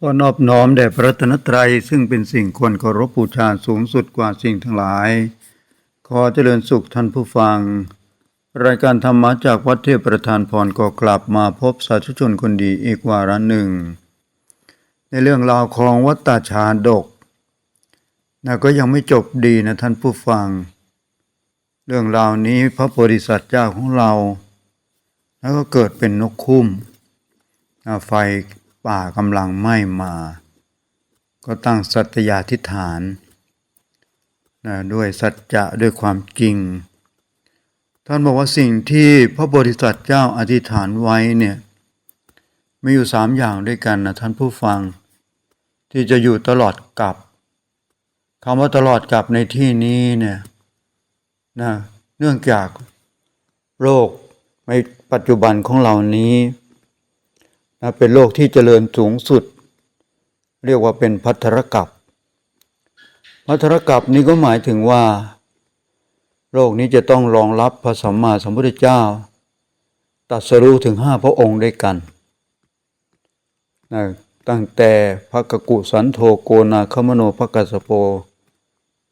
ขอนอบน้อมแด่พระรัตนตรัยซึ่งเป็นสิ่งควรเคารพบูชาสูงสุดกว่าสิ่งทั้งหลาย ขอเจริญสุขท่านผู้ฟัง รายการธรรมะจากวัดเทพประธานพรก็กลับมาพบสาธุชนคนดีอีกวาระหนึ่ง ในเรื่องราวของวัตตาชาดกนะก็ยังไม่จบดีนะท่านผู้ฟัง เรื่องราวนี้พระโพธิสัตว์เจ้าของเรา แล้วก็เกิดเป็นนกคุ้มอ่าไฟ ป่ากำลังไหม้มา ก็ตั้งสัตยาธิษฐานนะด้วยสัจจะด้วยความจริง ท่านบอกว่าสิ่งที่พระโพธิสัตว์เจ้าอธิษฐานไว้เนี่ยมีอยู่สามอย่างด้วยกันนะท่านผู้ฟัง ที่จะอยู่ตลอดกับคำว่าตลอดกับในที่นี้เนี่ยนะเนื่องจากโรคในปัจจุบันของเรานี้ นะเป็นโรคที่เจริญสูงสุด เรียกว่าเป็นพัทรกับพัทรกับนี้ก็หมายถึงว่า โลกนี้จะต้องรองรับพระสัมมาสัมพุทธเจ้าตรัสรู้ถึงห้าพระองค์ด้วยกันนะตั้งแต่พระกกุสันโธโกนาคมโนพระกัสโป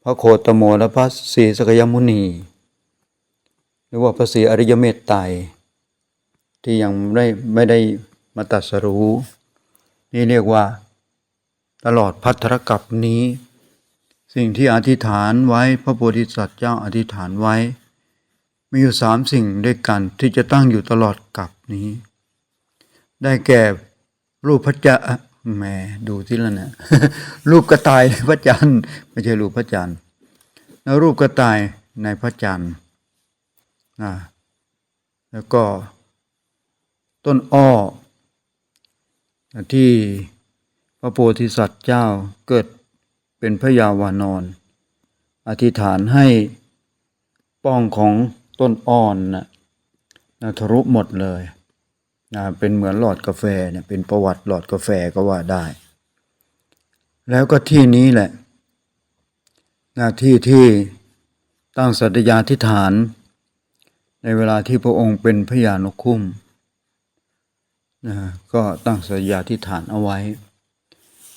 พระโคตโมและพระศรีสกยมุนี หรือว่าพระศรีอริยเมตไตรที่ยังไม่ไม่ได้ มาตัสรู้ นี่เรียกว่า ตลอดพัทรกับนี้ สิ่งที่อธิษฐานไว้พระโพธิสัตว์เจ้าอธิษฐานไว้ มีอยู่สามสิ่งด้วยกันที่จะตั้งอยู่ตลอดกับนี้ ได้แก่รูปพระจันทร์แหมดูที่ละเนี่ยรูปกระต่ายในพระจันทร์ไม่ใช่รูปพระจันทร์แล้วรูปกระต่ายในพระจันทร์นะแล้วก็ต้นอ้อ ที่พระโพธิสัตว์เจ้าเกิดเป็นพระยาวานอน อธิษฐานให้ป้องของต้นอ้อนนะนะทะลุหมดเลยนะเป็นเหมือนหลอดกาแฟเนี่ยเป็นประวัติหลอดกาแฟก็ว่าได้ แล้วก็ที่นี้แหละหน้าที่ที่ตั้งสัตยาธิษฐาน ในเวลาที่พระองค์เป็นพระยานกคุ้ม นะก็ตั้งสัญญาธิฐานเอาไว้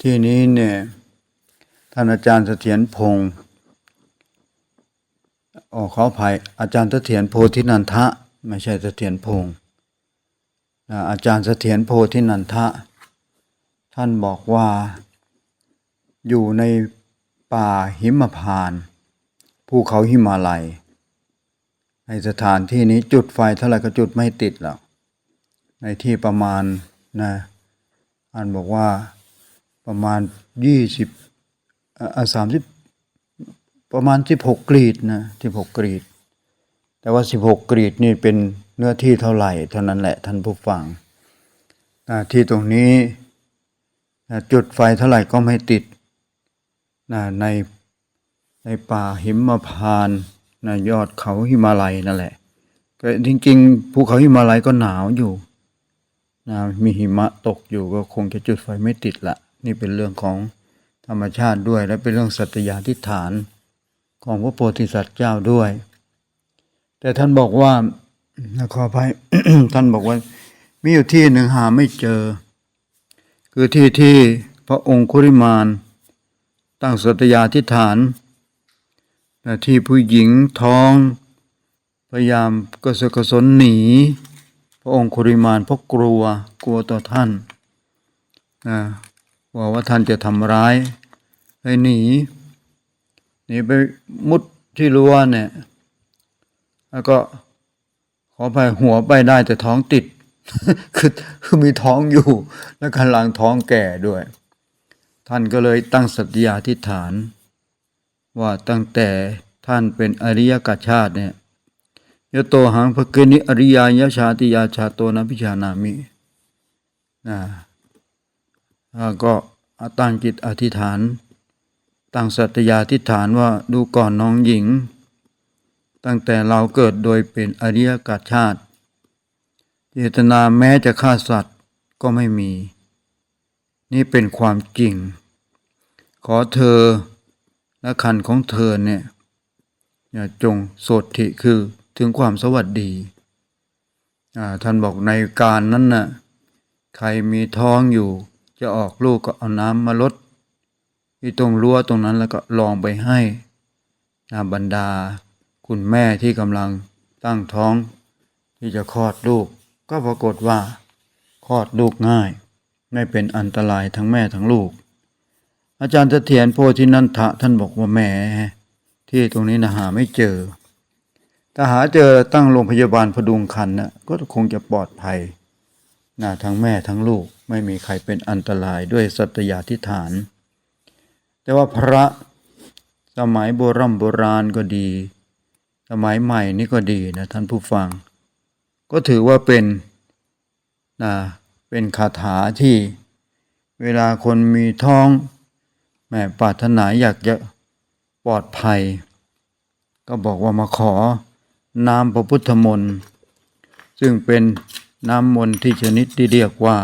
ที่นี้เนี่ยท่านอาจารย์เสถียรพงศ์ออขออภัยอาจารย์เสถียรโพธินันทะ ไม่ใช่เสถียรพงศ์นะอาจารย์เสถียรโพธินันทะ ท่านบอกว่า อยู่ในป่าหิมพานภูเขาหิมาลัยในสถานที่นี้จุดไฟเท่าไหร่ก็จุดไม่ติดหรอก ในที่ประมาณนะอันบอกว่าประมาณยี่สิบอ่าสามสิบประมาณสิบหกกรีดนะสิบหกกรีด แต่ว่าสิบหกกรีดนี่เป็นเนื้อที่เท่าไหร่เท่านั้นแหละท่านผู้ฟังนะที่ตรงนี้นะจุดไฟเท่าไหร่ก็ไม่ติดนะในในป่าหิมพานต์นะยอดเขาหิมาลัยนั่นแหละก็จริงๆภูเขาหิมาลัยก็หนาวอยู่ นะมีหิมะตกอยู่ก็คงจะจุดไฟไม่ติดละนี่เป็นเรื่องของธรรมชาติด้วย และเป็นเรื่องสัตยาธิฐานของพระโพธิสัตว์เจ้าด้วย แต่ท่านบอกว่าขออภัยท่านบอกว่า มีอยู่ที่หนึ่งหาไม่เจอ คือที่ที่พระองค์คุริมาน ตั้งสัตยาธิฐานที่ผู้หญิงท้อง พยายามกระสกระสนหนี ระองค์คุริมานเพราะกลัวกลัวต่อท่านนะกลัวว่าท่านจะทำร้ายเลยหนีหนีไปมุดที่รั้วเนี่ย แล้วก็ขอไปหัวไปได้แต่ท้องติด คือคือมีท้องอยู่ แล้วกำลังท้องแก่ด้วย ท่านก็เลยตั้งสัตยาธิษฐาน ว่าตั้งแต่ท่านเป็นอริยกชาติเนี่ย ยโตหังภกนิอริยายชาติยาชาโตนะพิชานามินะก็ตั้งจิตอธิษฐานตั้งสัตยาธิษฐานว่าดูก่อนน้องหญิง ตั้งแต่เราเกิดโดยเป็นอริยกาชาติ เจตนาแม้จะฆ่าสัตว์ก็ไม่มี นี่เป็นความจริง ขอเธอและคันของเธอเนี่ยอย่าจงโสดถิคือ ถึงความสวัสดีท่านบอกในการนั้นน่ะใครมีท้องอยู่ จะออกลูกก็เอาน้ำมาลดที่ตรงรั้วตรงนั้นแล้วก็ลองไปให้นาบรรดา คุณแม่ที่กำลังตั้งท้อง ที่จะคลอดลูก ก็ปรากฏว่าคลอดลูกง่าย ไม่เป็นอันตรายทั้งแม่ทั้งลูก อาจารย์เสถียรโพธินันทะท่านบอกว่าแหมที่ตรงนี้นะหาไม่เจอ ถ้าหาเจอตั้งโรงพยาบาลพดุงคันนะก็คงจะปลอดภัยนะทั้งแม่ทั้งลูกไม่มีใครเป็นอันตรายด้วยสัตยาธิฐาน แต่ว่าพระสมัยโบรโบราณก็ดี สมัยใหม่นี่ก็ดีนะท่านผู้ฟัง ก็ถือว่าเป็นนะเป็นคาถาที่เวลาคนมีท้องแม่ปรารถนาอยากจะปลอดภัย ก็บอกว่ามาขอ น้ำพระพุทธมนต์ซึ่งเป็นน้ำมนต์ที่ชนิดที่เรียกว่า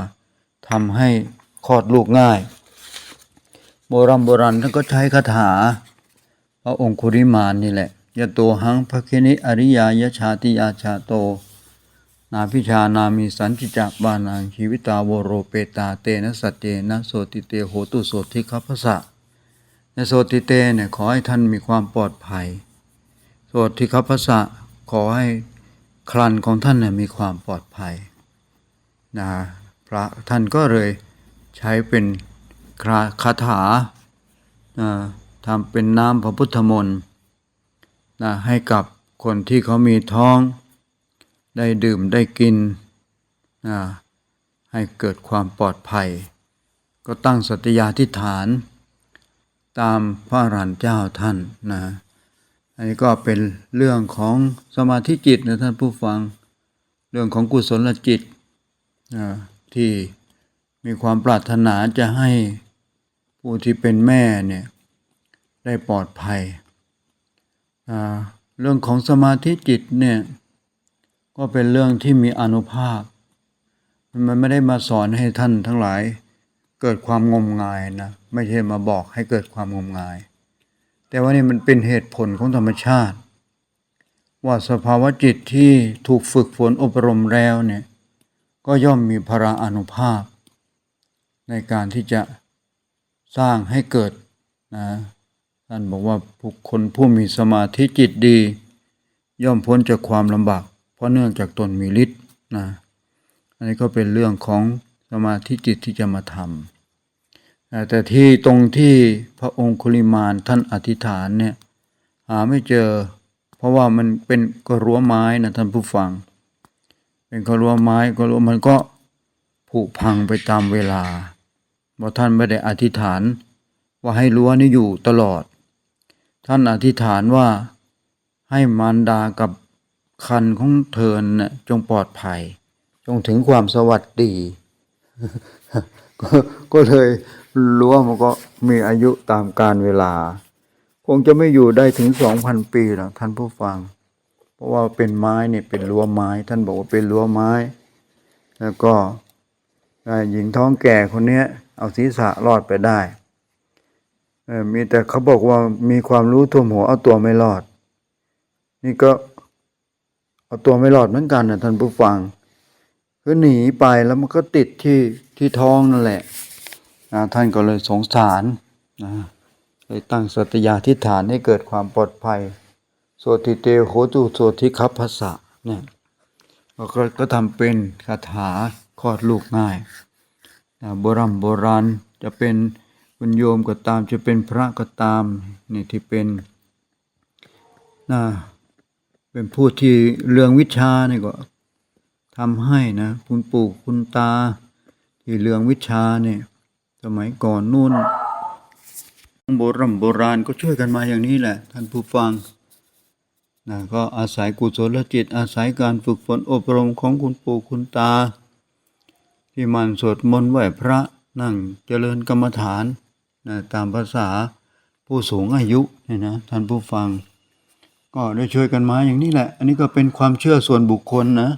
ทำให้คลอดลูกง่าย โบราณโบราณท่านก็ใช้คาถา พระองคุริมานนี่แหละยะโตหังภะคินิอริยายชาติยาชาโต นาพิชานามีสันจิจักบานังชีวิตาโวโรเปตาเตนะสัจเจนะโสติเตโหตุโสติคัพสะในโสติเตเนี่ยขอให้ท่านมีความปลอดภัย โสติคัพสะ ขอให้ครันของท่านมีความปลอดภัยนะพระท่านก็เลยใช้เป็นคาคาถานะทำเป็นน้ำพระพุทธมนต์นะให้กับคนที่เขามีท้อง ได้ดื่มได้กินนะให้เกิดความปลอดภัย ก็ตั้งสัตยาธิฐาน ตามพระรันเจ้าท่านนะ อันนี้ก็เป็นเรื่องของสมาธิจิตนะท่านผู้ฟัง เรื่องของกุศลจิตนะที่มีความปรารถนาจะให้ผู้ที่เป็นแม่เนี่ยได้ปลอดภัย เรื่องของสมาธิจิตเนี่ยก็เป็นเรื่องที่มีอนุภาพ มันไม่ได้มาสอนให้ท่านทั้งหลายเกิดความงมงายนะ ไม่ใช่มาบอกให้เกิดความงมงาย แต่ว่านี่มันเป็นเหตุผลของธรรมชาติ ว่าสภาวะจิตที่ถูกฝึกฝนอบรมแล้วเนี่ยก็ย่อมมีพละอานุภาพ ในการที่จะสร้างให้เกิดนะท่านบอกว่าบุคคลผู้มีสมาธิจิตดี ย่อมพ้นจากความลำบาก เพราะเนื่องจากตนมีฤทธิ์นะอันนี้ก็เป็นเรื่องของสมาธิจิตที่จะมาทำ แต่ที่ตรงที่พระองคุลิมานท่านอธิษฐานเนี่ยหาไม่เจอ เพราะว่ามันเป็นกระรั้วไม้นะท่านผู้ฟัง เป็นกระรั้วไม้กระรั้วมันก็ผุพังไปตามเวลาเพราะท่านไม่ได้อธิษฐาน ว่าให้รั้วนี้อยู่ตลอด ท่านอธิษฐานว่าให้มารดากับคันของเธอน่ะจงปลอดภัย จงถึงความสวัสดี ก็เลย รั้วมันก็มีอายุตามกาลเวลา คงจะไม่อยู่ได้ถึงสองพันปีหรอกท่านผู้ฟัง เพราะว่าเป็นไม้เนี่ยเป็นรั้วไม้ ท่านบอกว่าเป็นรั้วไม้ แล้วก็หญิงท้องแก่คนเนี้ย เอาศีรษะรอดไปได้มีแต่เขาบอกว่ามีความรู้ท่วมหัวเอาตัวไม่รอด นี่ก็เอาตัวไม่รอดเหมือนกันนะท่านผู้ฟังคือหนีไปแล้วมันก็ติดที่ที่ท้องนั่นแหละ นะท่านก็เลยสงสารนะเลยตั้งสัตยาธิฐานให้เกิดความปลอดภัยโสติเตโหตุโสติคัพพสะเนี่ยก็ก็ก็ทำเป็นคาถาคลอดลูกง่ายนะโบราณโบราณจะเป็นคุณโยมก็ตามจะเป็นพระก็ตามนี่ที่เป็นนะเป็นผู้ที่เรื่องวิชานี่ก็ทำให้นะ คุณปู่คุณตาที่เรื่องวิชาเนี่ย สมัยก่อนนู่นโบราณโบราณก็ช่วยกันมาอย่างนี้แหละ ท่านผู้ฟังนะก็อาศัยกุศลจิต อาศัยการฝึกฝนอบรมของคุณปู่คุณตา ที่มันสวดมนต์ไหว้พระนั่งเจริญกรรมฐานนะตามภาษาผู้สูงอายุเนี่ยนะท่านผู้ฟัง ก็ได้ช่วยกันมาอย่างนี้แหละ อันนี้ก็เป็นความเชื่อส่วนบุคคลนะ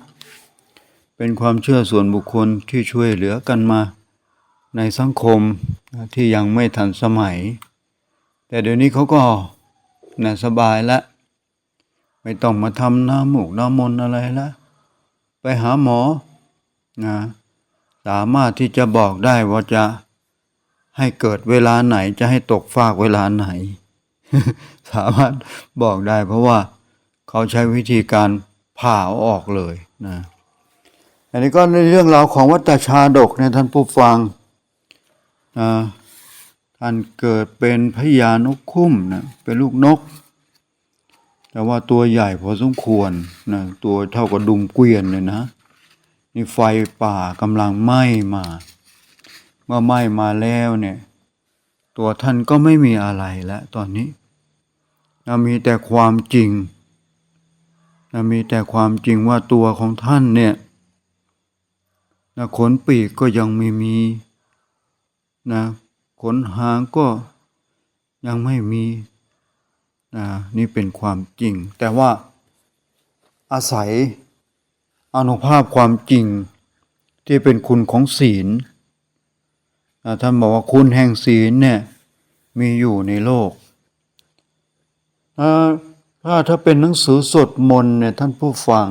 เป็นความเชื่อส่วนบุคคลที่ช่วยเหลือกันมา ในสังคมที่ยังไม่ทันสมัย แต่เดี๋ยวนี้เขาก็น่ะสบายแล้วไม่ต้องมาทำน้ำหมูกน้ำมนอะไรแล้วไปหาหมอนะสามารถที่จะบอกได้ว่าจะให้เกิดเวลาไหนจะให้ตกฟากเวลาไหน สามารถบอกได้ เพราะว่าเขาใช้วิธีการผ่าออกเลยนะอันนี้ก็ในเรื่องราวของวัตชาดกเนี่ยท่านผู้ฟัง นะท่านเกิดเป็นพญานกคุ้มนะเป็นลูกนก แต่ว่าตัวใหญ่พอสมควรนะตัวเท่ากับดุมเกวียนเลยนะนี่ไฟป่ากำลังไหม้มา เมื่อไหม้มาแล้วเนี่ย ตัวท่านก็ไม่มีอะไรแล้วตอนนี้นะมีแต่ความจริงนะมีแต่ความจริงว่าตัวของท่านเนี่ยนะขนปีกก็ยังไม่มี นะขนหางก็ยังไม่มีนะนี่เป็นความจริง แต่ว่าอาศัยอนุภาพความจริงที่เป็นคุณของศีลอ่าท่านบอกว่าคุณแห่งศีลเนี่ยมีอยู่ในโลกอ่าถ้าถ้าเป็นหนังสือสวดมนต์เนี่ยท่านผู้ฟัง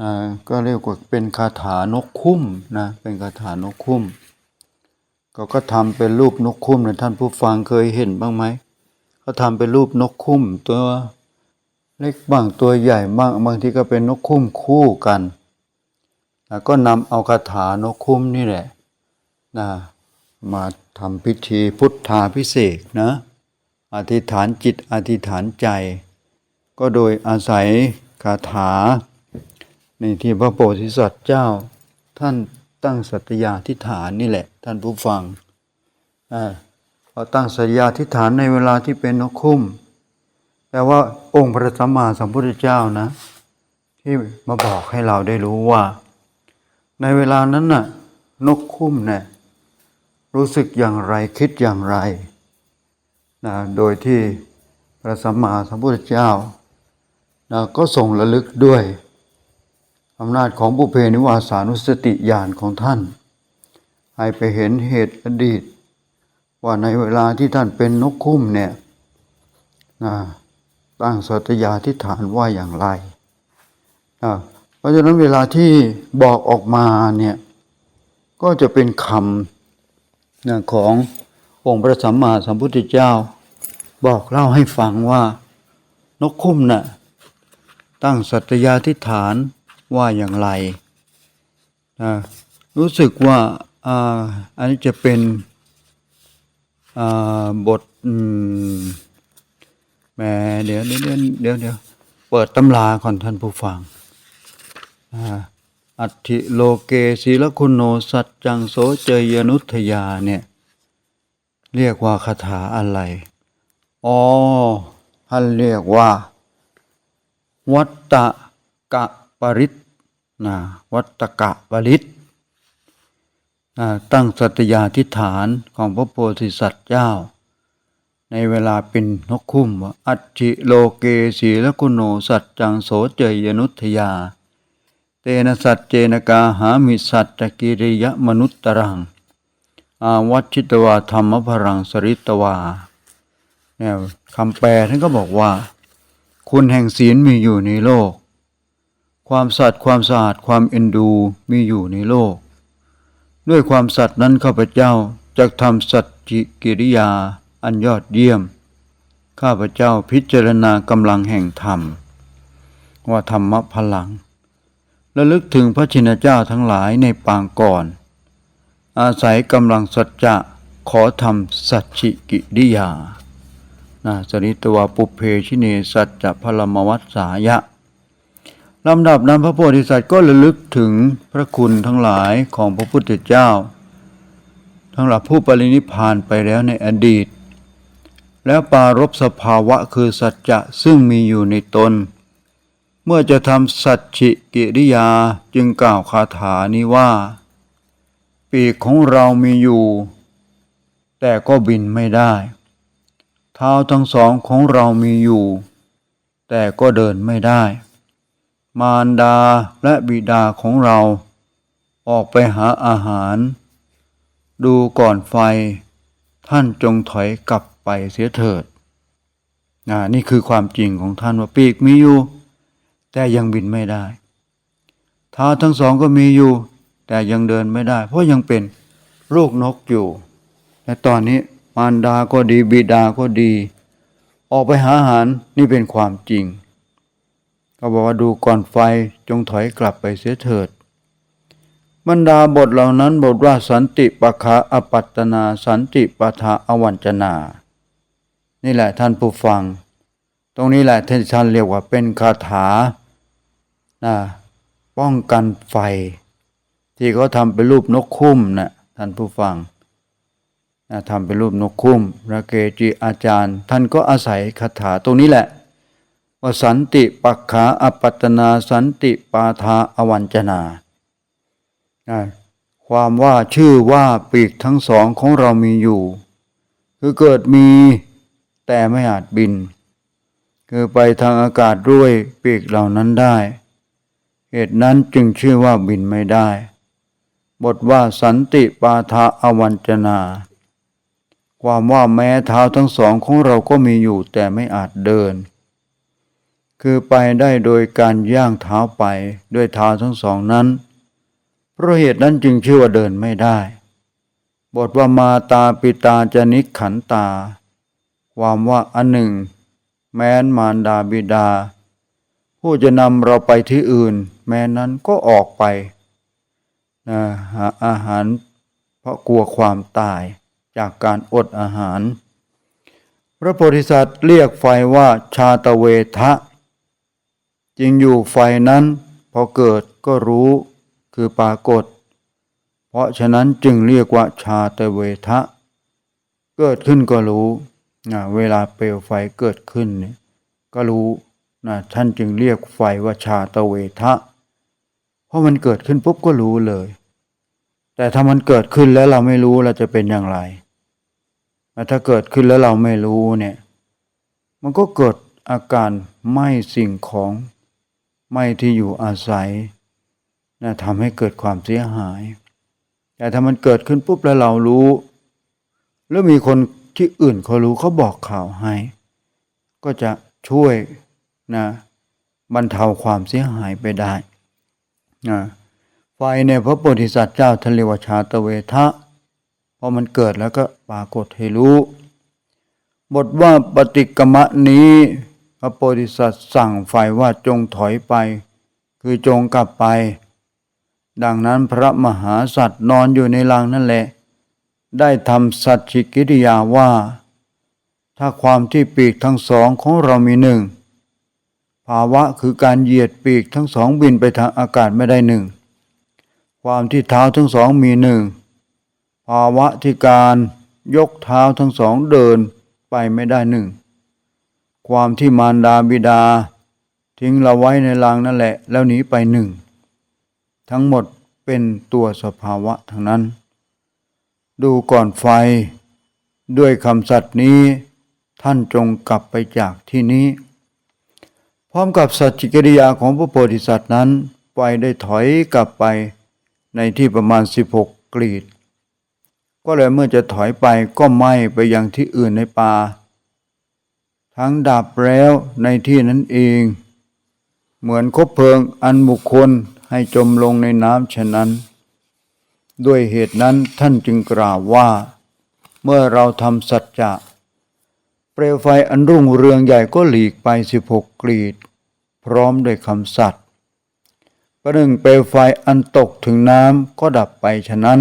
อ่าก็เรียกว่าเป็นคาถานกคุ้มนะเป็นคาถานกคุ้ม ก็ก็ทำเป็นรูปนกคุ้มเนี่ยท่านผู้ฟังเคยเห็นบ้างไหมเขาทำเป็นรูปนกคุ้มตัวเล็กบ้างตัวใหญ่บ้างบางทีก็เป็นนกคุ้มคู่กันแล้วก็นำเอาคาถานกคุ้มนี่แหละนะมาทำพิธีพุทธาพิเศษนะอธิษฐานจิตอธิษฐานใจ ก็โดยอาศัยคาถาในที่พระโพธิสัตว์เจ้าท่าน ตั้งสัตยาธิฐานนี่แหละ ท่านผู้ฟังอพอตั้งสัตยาธิฐานในเวลาที่เป็นนกคุ้มแต่ว่าองค์พระสัมมาสัมพุทธเจ้านะ ที่มาบอกให้เราได้รู้ว่า ในเวลานั้นน่ะ นกคุ้มเนี่ยรู้สึกอย่างไรคิดอย่างไรนะโดยที่พระสัมมาสัมพุทธเจ้านะก็ทรงระลึกด้วย อำนาจของบุเพนิวาสานุสติญาณของท่าน ให้ไปเห็นเหตุอดีต ว่าในเวลาที่ท่านเป็นนกคุ้มเนี่ยนะตั้งสัตยาธิฐานว่าอย่างไรนะเพราะฉะนั้นเวลาที่บอกออกมาเนี่ยก็จะเป็นคำนะขององค์พระสัมมาสัมพุทธเจ้า บอกเล่าให้ฟังว่านกคุ้มน่ะตั้งสัตยาธิฐาน ว่าอย่างไรนะรู้สึกว่าอ่าอันนี้จะเป็นอ่าบทอืมแหมเดี๋ยวเดี๋ยวเดี๋ยวเดี๋ยวเปิดตำราก่อนท่านผู้ฟังอ่าอัติโลเกศีลคุณโนสัจจังโสเจยนุทยาเนี่ย เรียกว่าคาถาอะไร อ๋อท่านเรียกว่า วัตตะกะปริต นะวัตตะกะปริตนะตั้งสัตยาธิฐานของพระโพธิสัตว์เจ้า ในเวลาเป็นนกคุ้มว่าอัตถิโลเกศีลคุโนสัจจังโสเจยนุทยา เตนะสัจเจนกาหามิสัจจกิริยมนุตตรัง อาวัชิตวาธรรมพรังสริตวาเนี่ยคำแปลท่านก็บอกว่า คุณแห่งศีลมีอยู่ในโลก ความสัตย์ความสะอาดความเอ็นดูมีอยู่ในโลก ด้วยความสัตย์นั้นข้าพเจ้าจะทำสัจจิกิริยาอันยอดเยี่ยม ข้าพเจ้าพิจารณากำลังแห่งธรรม ว่าธรรมพลังระลึกถึงพระชินเจ้าทั้งหลายในปางก่อน อาศัยกำลังสัจจะขอทำสัจฉิกิริยานะสริตวาปุเพชิเนสัจจะพลมวัสสายะ ลำดับนั้นพระโพธิสัตว์ก็ระลึกถึงพระคุณทั้งหลายของพระพุทธเจ้า ทั้งหลายผู้ปรินิพานไปแล้วในอดีต แล้วปารบสภาวะคือสัจจะซึ่งมีอยู่ในตน เมื่อจะทำสัจฉิกิริยาจึงกล่าวคาถานี้ว่า ปีกของเรามีอยู่ แต่ก็บินไม่ได้ เท้าทั้งสองของเรามีอยู่ แต่ก็เดินไม่ได้ มารดาและบิดาของเรา ออกไปหาอาหาร ดูก่อนไฟ ท่านจงถอยกลับไปเสียเถิดอ่านี่คือความจริงของท่านว่าปีกมีอยู่ แต่ยังบินไม่ได้เท้าทั้งสองก็มีอยู่ แต่ยังเดินไม่ได้ เพราะยังเป็นลูกนกอยู่และตอนนี้มารดาก็ดีบิดาก็ดี ออกไปหาอาหารนี่เป็นความจริง ก็บอกว่าดูก่อนไฟจงถอยกลับไปเสียเถิด บรรดาบทเหล่านั้นบทว่าสันติปะคะอปัตตนาสันติปะทะอวัญจนา นี่แหละท่านผู้ฟัง ตรงนี้แหละที่ท่านเรียกว่าเป็นคาถานะป้องกันไฟ ที่เขาทำเป็นรูปนกคุ้มนะท่านผู้ฟังนะทำเป็นรูปนกคุ้มพระเกจิอาจารย์ ท่านก็อาศัยคาถาตรงนี้แหละ วสันติปักขาอปัตตนาสันติปาทาอวัญจนานะความว่าชื่อว่าปีกทั้งสองของเรามีอยู่ คือเกิดมีแต่ไม่อาจบิน คือไปทางอากาศด้วยปีกเหล่านั้นได้ เหตุนั้นจึงชื่อว่าบินไม่ได้ บทว่าสันติปาทาอวัญจนา ความว่าแม้เท้าทั้งสองของเราก็มีอยู่แต่ไม่อาจเดิน คือไปได้โดยการย่างเท้าไปด้วยเท้าทั้งสองนั้น เพราะเหตุนั้นจึงชื่อว่าเดินไม่ได้ บทว่ามาตาปิตาจนิขันตา ความว่าอันหนึ่ง แม้นมารดาบิดา ผู้จะนำเราไปที่อื่น แม้นั้นก็ออกไปนะหาอาหาร เพราะกลัวความตายจากการอดอาหาร พระโพธิสัตว์เรียกไฟว่าชาตเวทะ จริงอยู่ไฟนั้นพอเกิดก็รู้คือปรากฏ เพราะฉะนั้นจึงเรียกว่าชาตเวทะ เกิดขึ้นก็รู้นะเวลาเปลวไฟเกิดขึ้นเนี่ยก็รู้นะท่านจึงเรียกไฟว่าชาตเวทะ เพราะมันเกิดขึ้นปุ๊บก็รู้เลย แต่ถ้ามันเกิดขึ้นแล้วเราไม่รู้เราจะเป็นอย่างไรแต่ถ้าเกิดขึ้นแล้วเราไม่รู้เนี่ย มันก็เกิดอาการไหม้สิ่งของ ไหม้ที่อยู่อาศัยนะทำให้เกิดความเสียหาย แต่ถ้ามันเกิดขึ้นปุ๊บแล้วเรารู้แล้วมีคนที่อื่นเขารู้เขาบอกข่าวให้ ก็จะช่วยนะบรรเทาความเสียหายไปได้นะไฟในพระโพธิสัตว์เจ้าทะเลวชาตเวทะพอมันเกิดแล้วก็ปรากฏให้รู้ บทว่าปฏิกรรมนี้ ระโพธิสัตว์สั่งไฟว่าจงถอยไป คือจงกลับไป ดังนั้นพระมหาสัตว์นอนอยู่ในรังนั่นแหละ ได้ทำสัจฉิกิริยาว่า ถ้าความที่ปีกทั้งสองของเรามีหนึ่ง ภาวะคือการเหยียดปีกทั้งสองบินไปทางอากาศไม่ได้หนึ่ง ความที่เท้าทั้งสองมีหนึ่ง ภาวะที่การยกเท้าทั้งสองเดินไปไม่ได้หนึ่ง ความที่มารดาบิดา ทิ้งเราไว้ในรังนั่นแหละ แล้วหนีไปหนึ่ง ทั้งหมดเป็นตัวสภาวะทั้งนั้น ดูก่อนไฟ ด้วยคำสัตย์นี้ ท่านจงกลับไปจากที่นี้ พร้อมกับสัจจิกิริยาของพระโพธิสัตว์นั้นไฟได้ถอยกลับไปในที่ประมาณ 16 กรีด ก็เลยเมื่อจะถอยไปก็ไหม้ไปยังที่อื่นในป่า ทั้งดับแล้วในที่นั้นเอง เหมือนคบเพลิงอันบุคคลให้จมลงในน้ำฉะนั้น ด้วยเหตุนั้นท่านจึงกล่าวว่า เมื่อเราทำสัจจะ เปลวไฟอันรุ่งเรืองใหญ่ก็หลีกไป16กรีด พร้อมด้วยคำสัตย์ประหนึ่งเปลวไฟอันตกถึงน้ำก็ดับไปฉะนั้น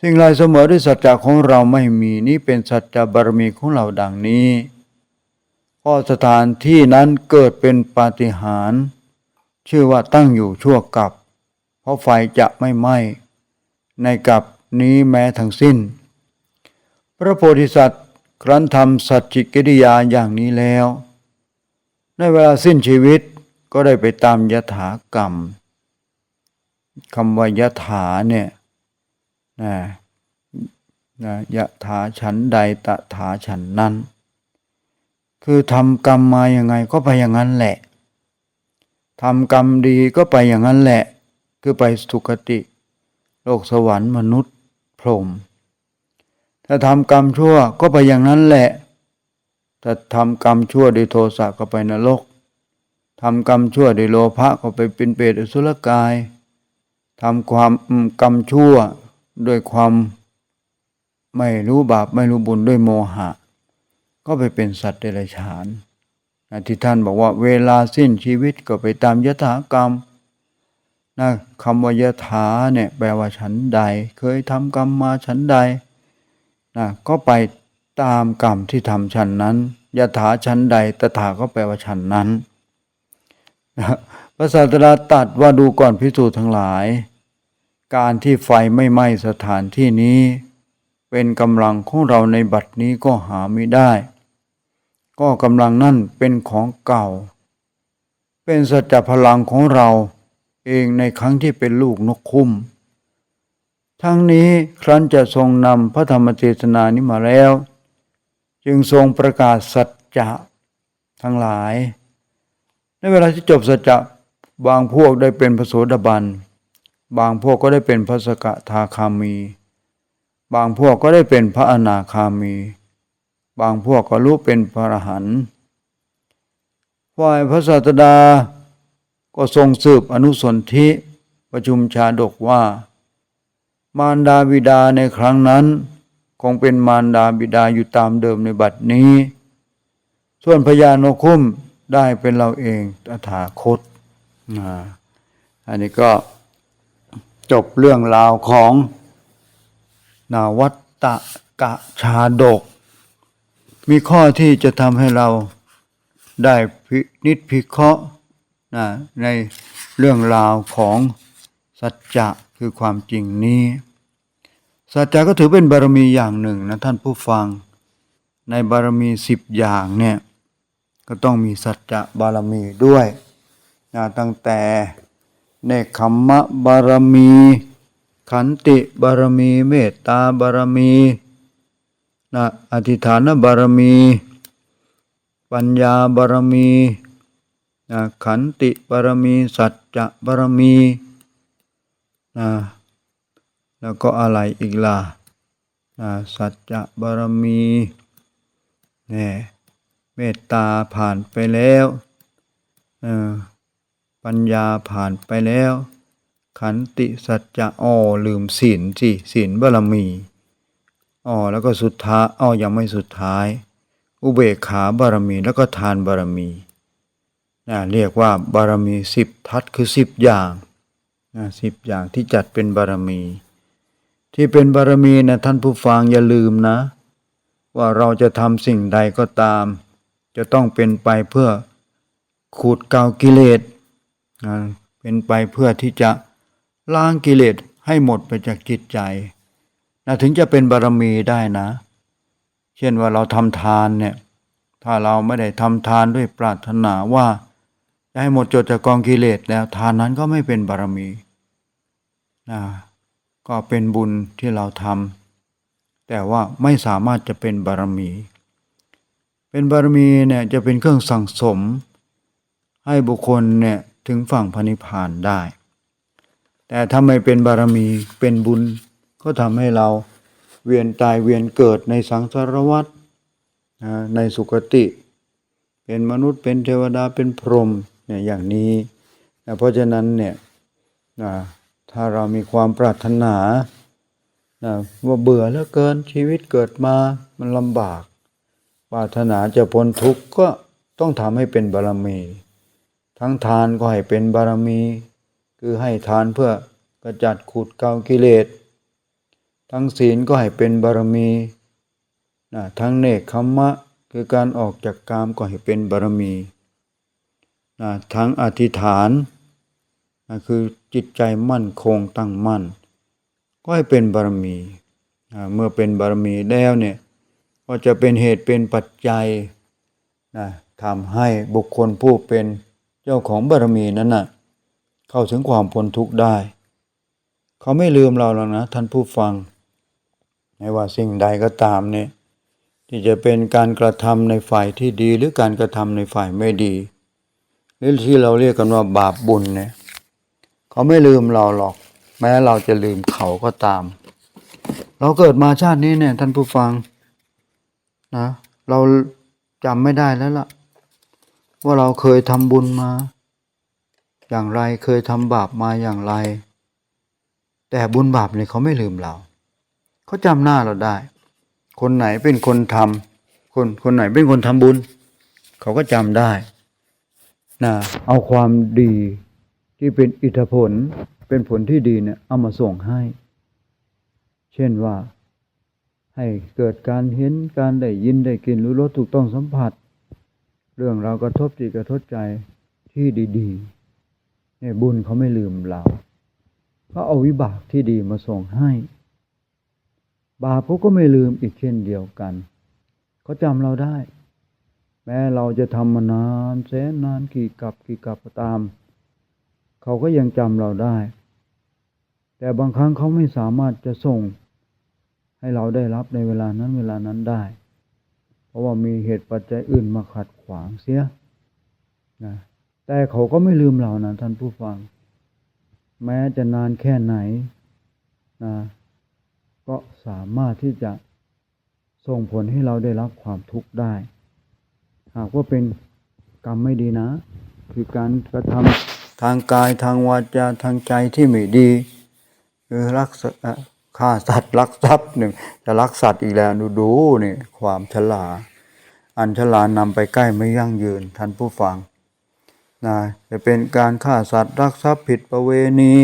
สิ่งไรเสมอด้วยสัจจะของเราไม่มีนี้เป็นสัจจะบารมีของเราดังนี้ ก็สถานที่นั้นเกิดเป็นปาฏิหาริย์ชื่อว่าตั้งอยู่ชั่วกับ เพราะไฟจะไม่ไหม้ในกับนี้แม้ทั้งสิ้น พระโพธิสัตว์ครั้นทำสัจจิกิริยาอย่างนี้แล้ว ในเวลาสิ้นชีวิตก็ได้ไปตามยถากรรมคำว่ายถาเนี่ยนะนะยถาฉันใดตถาฉันนั้น คือทำกรรมมาอย่างไงก็ไปอย่างนั้นแหละทำกรรมดีก็ไปอย่างนั้นแหละ คือไปสุคติ โลกสวรรค์มนุษย์ พรหมถ้าทำกรรมชั่วก็ไปอย่างนั้นแหละถ้าทำกรรมชั่วด้วยโทสะก็ไปนรกทำกรรมชั่วด้วยโลภะก็ไปเป็นเปรตอสุรกายทำความกรรมชั่วด้วยความไม่รู้บาปไม่รู้บุญด้วยโมหะ ก็ไปเป็นสัตว์เดรัจฉานที่ท่านบอกว่าเวลาสิ้นชีวิตก็ไปตามยถากรรมนะคำว่ายถาเนี่ยแปลว่าฉันใด เคยทำกรรมมาฉันใดนะก็ไปตามกรรมที่ทำฉันนั้นยถาฉันใดตถาก็แปลว่าฉันนั้นนะพระศาสดาตัดว่าดูก่อนพิสูจน์ทั้งหลาย การที่ไฟไม่ไหม้สถานที่นี้ เป็นกำลังของเราในบัดนี้ก็หาไม่ได้ ก็กำลังนั่นเป็นของเก่า เป็นสัจจพลังของเราเองในครั้งที่เป็นลูกนกคุ้ม ทั้งนี้ครั้นจะทรงนำพระธรรมเทศนานี้มาแล้ว จึงทรงประกาศสัจจะทั้งหลาย ในเวลาที่จบสัจจะบางพวกได้เป็นพระโสดาบัน บางพวกก็ได้เป็นพระสกทาคามี บางพวกก็ได้เป็นพระอนาคามี บางพวกก็รู้เป็นพระอรหันต์ฝ่ายพระศาสดา ก็ทรงสืบอนุสนธิประชุมชาดกว่า มารดาบิดาในครั้งนั้น คงเป็นมารดาบิดาอยู่ตามเดิมในบัดนี้ ส่วนพญานกคุ้มได้เป็นเราเองตถาคต อันนี้ก็จบเรื่องราวของนาวัตตะกะชาดก มีข้อที่จะทำให้เราได้พินิจพิเคราะห์นะในเรื่องราวของสัจจะคือความจริงนี้ สัจจะก็ถือเป็นบารมีอย่างหนึ่งนะท่านผู้ฟัง ในบารมีสิบอย่างเนี่ยก็ต้องมีสัจจะบารมีด้วยนะตั้งแต่เนคขมมะบารมี ขันติบารมี เมตตาบารมี นะอธิฐานบารมี ปัญญาบารมีนะขันติบารมี สัจจะบารมีนะแล้วก็อะไรอีกล่ะนะสัจจะบารมีเนี่ยเมตตาผ่านไปแล้วปัญญาผ่านไปแล้ว ขันติสัจจะอ้อลืมศีลสิศีลบารมี อ๋อแล้วก็สุดท้ายอ้อยังไม่สุดท้าย อุเบกขาบารมีแล้วก็ทานบารมีนะเรียกว่าบารมีสิบทัศคือสิบอย่างนะสิบอย่างที่จัดเป็นบารมี ที่เป็นบารมีนะท่านผู้ฟังอย่าลืมนะ ว่าเราจะทำสิ่งใดก็ตาม จะต้องเป็นไปเพื่อขูดเกากิเลสนะเป็นไปเพื่อที่จะล้างกิเลสให้หมดไปจากจิตใจ นะถึงจะเป็นบารมีได้นะ เช่นว่าเราทำทานเนี่ย ถ้าเราไม่ได้ทำทานด้วยปรารถนาว่าจะให้หมดจดจากกองกิเลสแล้วทานนั้นก็ไม่เป็นบารมีนะก็เป็นบุญที่เราทำแต่ว่าไม่สามารถจะเป็นบารมี เป็นบารมีเนี่ยจะเป็นเครื่องสั่งสม ให้บุคคลเนี่ยถึงฝั่งพระนิพพานได้ แต่ถ้าไม่เป็นบารมีเป็นบุญ ก็ทำให้เราเวียนตายเวียนเกิดในสังสารวัฏในสุคติ เป็นมนุษย์เป็นเทวดาเป็นพรหมเนี่ยอย่างนี้นะเพราะฉะนั้นเนี่ยนะถ้าเรามีความปรารถนานะว่าเบื่อเหลือเกินชีวิตเกิดมามันลำบาก ปรารถนาจะพ้นทุกข์ก็ต้องทำให้เป็นบารมี ทั้งทานก็ให้เป็นบารมี คือให้ทานเพื่อกระจัดขูดเกากิเลส ทั้งศีลก็ให้เป็นบารมีนะทั้งเนคขมมะ คือการออกจากกามก็ให้เป็นบารมีนะทั้งอธิษฐานนะคือจิตใจมั่นคงตั้งมั่น ก็ให้เป็นบารมีนะเมื่อเป็นบารมีแล้วเนี่ยก็จะเป็นเหตุเป็นปัจจัยนะทำให้บุคคลผู้เป็นเจ้าของบารมีนั้นนะเข้าถึงความพ้นทุกข์ได้ เขาไม่ลืมเราหรอกนะท่านผู้ฟัง ไม่ว่าสิ่งใดก็ตามเนี่ยที่จะเป็นการกระทำในฝ่ายที่ดีหรือการกระทำในฝ่ายไม่ดี หรือที่เราเรียกกันว่าบาปบุญเนี่ยเขาไม่ลืมเราหรอก แม้เราจะลืมเขาก็ตาม เราเกิดมาชาตินี้เนี่ยท่านผู้ฟังนะเราจำไม่ได้แล้วล่ะ ว่าเราเคยทำบุญมา อย่างไรเคยทำบาปมาอย่างไร แต่บุญบาปเนี่ยเขาไม่ลืมเรา เขาจำหน้าเราได้ คนไหนเป็นคนทำคนคนไหนเป็นคนทำบุญ เขาก็จำได้นะเอาความดีที่เป็นอิทธิผลเป็นผลที่ดีเนี่ยเอามาส่งให้ เช่นว่า ให้เกิดการเห็นการได้ยินได้กลินรู้รสถูกต้องสัมผัส เรื่องเราวกระทบจิตกระทบใจที่ดีๆเนี่ยบุญเขาไม่ลืมเราเขาเอาวิบากที่ดีมาส่งให้ บาปเขาก็ไม่ลืมอีกเช่นเดียวกัน เขาจำเราได้ แม้เราจะทำมานานแสนนานกี่กับกี่กับก็ตาม เขาก็ยังจำเราได้ แต่บางครั้งเขาไม่สามารถจะส่ง ให้เราได้รับในเวลานั้นเวลานั้นได้ เพราะว่ามีเหตุปัจจัยอื่นมาขัดขวางเสียนะแต่เขาก็ไม่ลืมเรานะท่านผู้ฟัง แม้จะนานแค่ไหนนะ ก็สามารถที่จะส่งผลให้เราได้รับความทุกข์ได้ หากว่าเป็นกรรมไม่ดีนะ คือการกระทำทางกายทางวาจาทางใจที่ไม่ดีคือรักฆ่าสัตว์ลักทรัพย์หนึ่งจะลักสัตว์อีกแล้วดูดูนี่ความฉลาดอันฉลาดนำไปใกล้ไม่ยั่งยืนท่านผู้ฟังนะจะเป็นการฆ่าสัตว์รักทรัพย์ผิดประเวณี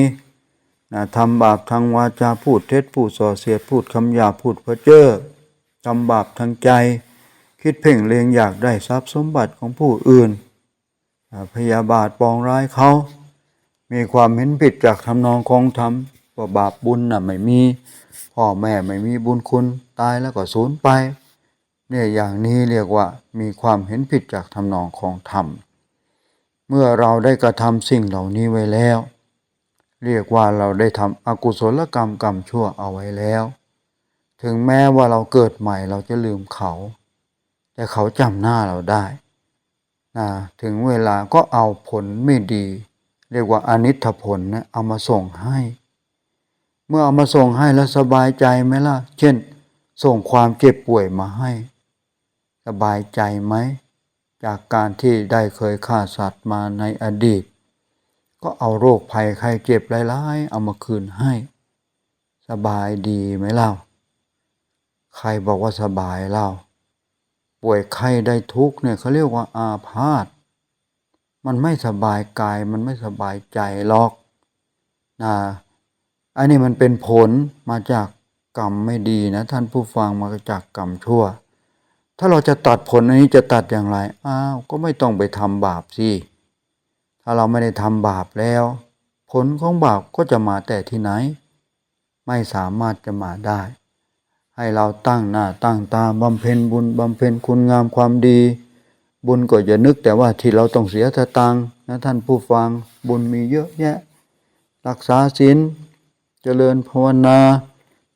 นะทำบาปทางวาจาพูดเท็จพูดส่อเสียดพูดคำหยาบพูดเพ้อเจ้อทำบาปทางใจ คิดเพ่งเลงอยากได้ทรัพย์สมบัติของผู้อื่นอ่าพยาบาทปองร้ายเขา มีความเห็นผิดจากทำนองของธรรมว่าบาปบุญน่ะไม่มีพ่อแม่ไม่มีบุญคุณตายแล้วก็สูญไปเนี่ยอย่างนี้เรียกว่ามีความเห็นผิดจากทำนองของธรรม เมื่อเราได้กระทำสิ่งเหล่านี้ไว้แล้ว เรียกว่าเราได้ทำอกุศลกรรมกรรมชั่วเอาไว้แล้ว ถึงแม้ว่าเราเกิดใหม่เราจะลืมเขา แต่เขาจำหน้าเราได้นะถึงเวลาก็เอาผลไม่ดี เรียกว่าอนิจผลนะเอามาส่งให้ เมื่อเอามาส่งให้แล้วสบายใจไหมล่ะ เช่น ส่งความเจ็บป่วยมาให้ สบายใจไหม จากการที่ได้เคยฆ่าสัตว์มาในอดีต ก็เอาโรคภัยไข้เจ็บร้ายๆเอามาคืนให้ สบายดีไหมเล่า ใครบอกว่าสบายเล่า ป่วยไข้ได้ทุกเนี่ยเขาเรียกว่าอาพาธมันไม่สบายกายมันไม่สบายใจหรอกนะอันนี้มันเป็นผลมาจากกรรมไม่ดีนะท่านผู้ฟังมาจากกรรมชั่ว ถ้าเราจะตัดผลอันนี้จะตัดอย่างไร อ้าว ก็ไม่ต้องไปทำบาปสิ ถ้าเราไม่ได้ทำบาปแล้ว ผลของบาปก็จะมาแต่ที่ไหน ไม่สามารถจะมาได้ ให้เราตั้งหน้าตั้งตาบำเพ็ญบุญบำเพ็ญคุณงามความดี บุญก็อย่านึกแต่ว่าที่เราต้องเสียสตังนะท่านผู้ฟังบุญมีเยอะแยะ รักษาศีลเจริญภาวนา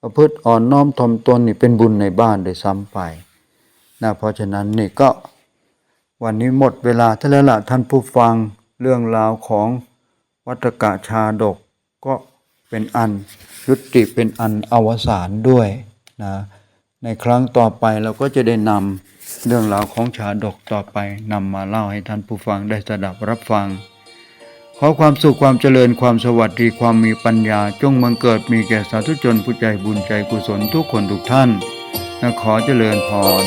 ประพฤติอ่อนน้อมถ่อมตนนี่เป็นบุญในบ้านโดยซ้ำไปนะเพราะฉะนั้นนี่ก็วันนี้หมดเวลาท่านแล้วล่ะท่านผู้ฟัง เรื่องราวของวัตกะชาดกก็เป็นอันยุติเป็นอันอวสานด้วยนะในครั้งต่อไปเราก็จะได้นำเรื่องราวของชาดกต่อไปนำมาเล่าให้ท่านผู้ฟังได้สดับรับฟัง ขอความสุขความเจริญความสวัสดีความมีปัญญา จงบังเกิดมีแก่สาธุชนผู้ใจบุญใจกุศลทุกคนทุกท่านและขอเจริญพร